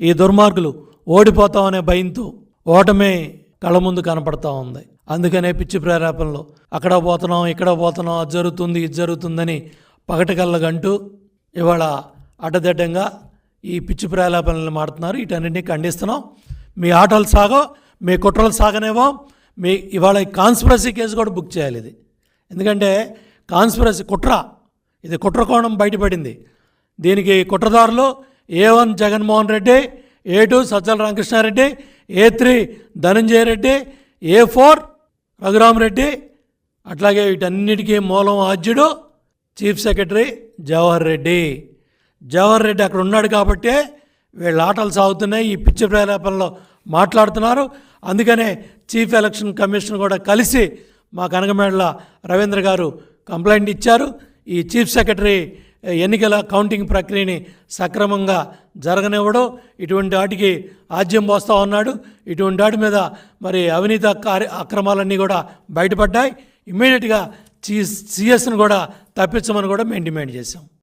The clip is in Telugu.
ఈ దుర్మార్గులు ఓడిపోతామనే భయంతో ఓటమే కళ్ళ ముందు కనపడతా ఉంది. అందుకనే పిచ్చి ప్రేరేపణలో అక్కడ పోతున్నాం ఇక్కడ పోతున్నాం అది జరుగుతుంది ఇది జరుగుతుందని పగటికల్లగంటూ ఇవాళ అడ్డదిడ్డంగా ఈ పిచ్చి ప్రేలాపనలు మాడుతున్నారు. వీటన్నింటినీ ఖండిస్తున్నాం. మీ ఆటలు సాగో మీ కుట్రలు సాగనేవో మీ ఇవాళ కాన్స్పిరసీ కేసు కూడా బుక్ చేయాలి ఇది. ఎందుకంటే కాన్స్పిరసీ కుట్ర ఇది కుట్ర కోణం బయటపడింది. దీనికి కుట్రదారులు A one Jaganmohan Reddy A two Sajjala Ramakrishna Reddy A three Dhananjaya Reddy A four Raghurama Reddy అట్లాగే వీటన్నిటికీ మూలం ఆద్యుడు చీఫ్ సెక్రటరీ జవహర్ రెడ్డి. జవహర్ రెడ్డి అక్కడ ఉన్నాడు కాబట్టే వీళ్ళ ఆటలు సాగుతున్నాయి ఈ పిచ్చి ప్రేరేపణలో మాట్లాడుతున్నారు. అందుకనే చీఫ్ ఎలక్షన్ కమిషన్ కూడా కలిసి మా కనకమేడల రవీంద్ర గారు కంప్లైంట్ ఇచ్చారు. ఈ చీఫ్ సెక్రటరీ ఎన్నికల కౌంటింగ్ ప్రక్రియని సక్రమంగా జరగనివ్వడం. ఇటువంటి వాటికి ఆజ్యం పోస్తూ ఉన్నాడు. ఇటువంటి వాటి మీద మరి అవినీతి కార్య అక్రమాలన్నీ కూడా బయటపడ్డాయి. ఇమ్మీడియట్గా సి సిఎస్ని కూడా తప్పించమని కూడా మేము డిమాండ్ చేశాం.